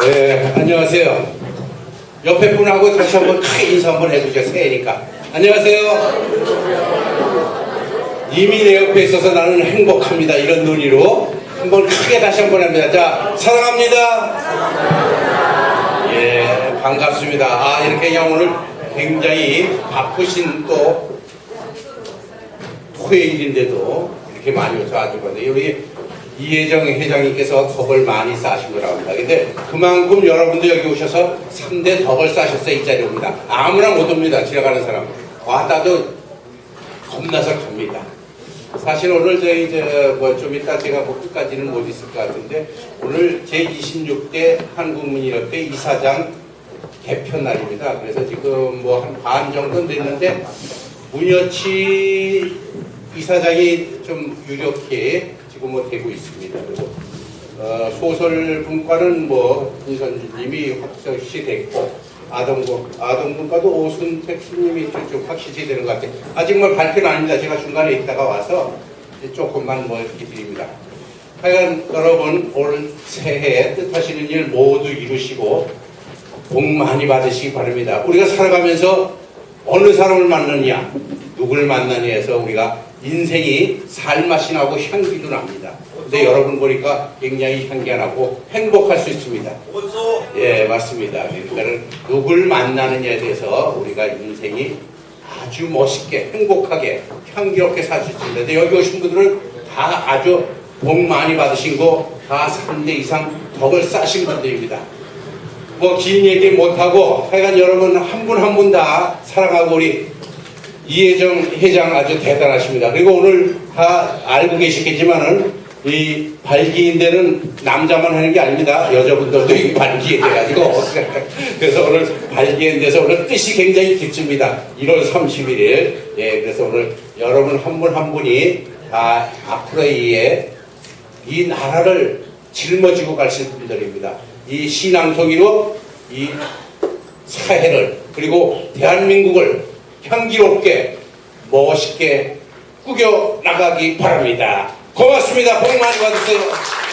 네, 안녕하세요. 옆에 분하고 다시 한번 크게 인사 한번 해주세요. 새해니까. 안녕하세요. 이미 내 옆에 있어서 나는 행복합니다. 이런 논의로 한번 크게 다시 한번 합니다. 자, 사랑합니다. 예, 반갑습니다. 아, 이렇게 그냥 오늘 굉장히 바쁘신 또 토요일인데도 이렇게 많이 오셔 아주 건데 우리 이혜정 회장님께서 덕을 많이 쌓으신 거라고 합니다. 근데 그만큼 여러분도 여기 오셔서 3대 덕을 쌓으셨어요. 이 자리에 옵니다. 아무나 못 옵니다. 지나가는 사람. 왔다도 겁나서 갑니다. 사실 오늘 저희 저뭐좀 이따 제가 뭐 끝까지는 못 있을 것 같은데 오늘 제26대 한국문인협회 이사장 개편 날입니다. 그래서 지금 뭐 한 반 정도 됐는데 문여치 이사장이 좀 유력해 지금 뭐 되고 있습니다. 어, 소설 분과는 뭐 김선주님이 확실시 됐고 아동부 아동분과도 오순택 스님이 좀, 좀 확실시 되는 것 같아요. 아직 뭐 발표는 아닙니다. 제가 중간에 있다가 와서 조금만 뭐 이렇게 드립니다. 하여간 여러분 올 새해 뜻하시는 일 모두 이루시고 복 많이 받으시기 바랍니다. 우리가 살아가면서 어느 사람을 만나느냐, 누굴 만나냐 해서 우리가 인생이 살맛이 나고 향기도 납니다. 근데 여러분 보니까 굉장히 향기 나고 행복할 수 있습니다. 예, 맞습니다. 그러니까 누굴 만나느냐에 대해서 우리가 인생이 아주 멋있게, 행복하게, 향기롭게 살 수 있습니다. 근데 여기 오신 분들은 다 아주 복 많이 받으신 거, 다 3대 이상 덕을 쌓으신 분들입니다. 뭐 긴 얘기 못하고 하여간 여러분 한 분 한 분 다 사랑하고 우리 이혜정 회장 아주 대단하십니다. 그리고 오늘 다 알고 계시겠지만은 이 발기인대는 남자만 하는 게 아닙니다. 여자분들도 이 발기에 돼가지고 그래서 오늘 발기에 대해서 오늘 뜻이 굉장히 깊습니다. 1월 31일 예 그래서 오늘 여러분 한 분한 분이 다 앞으로의 이 나라를 짊어지고 가실 분들입니다. 이 신앙송이로 이 사회를 그리고 대한민국을 향기롭게 멋있게 꾸겨 나가기 바랍니다. 고맙습니다. 복 많이 받으세요.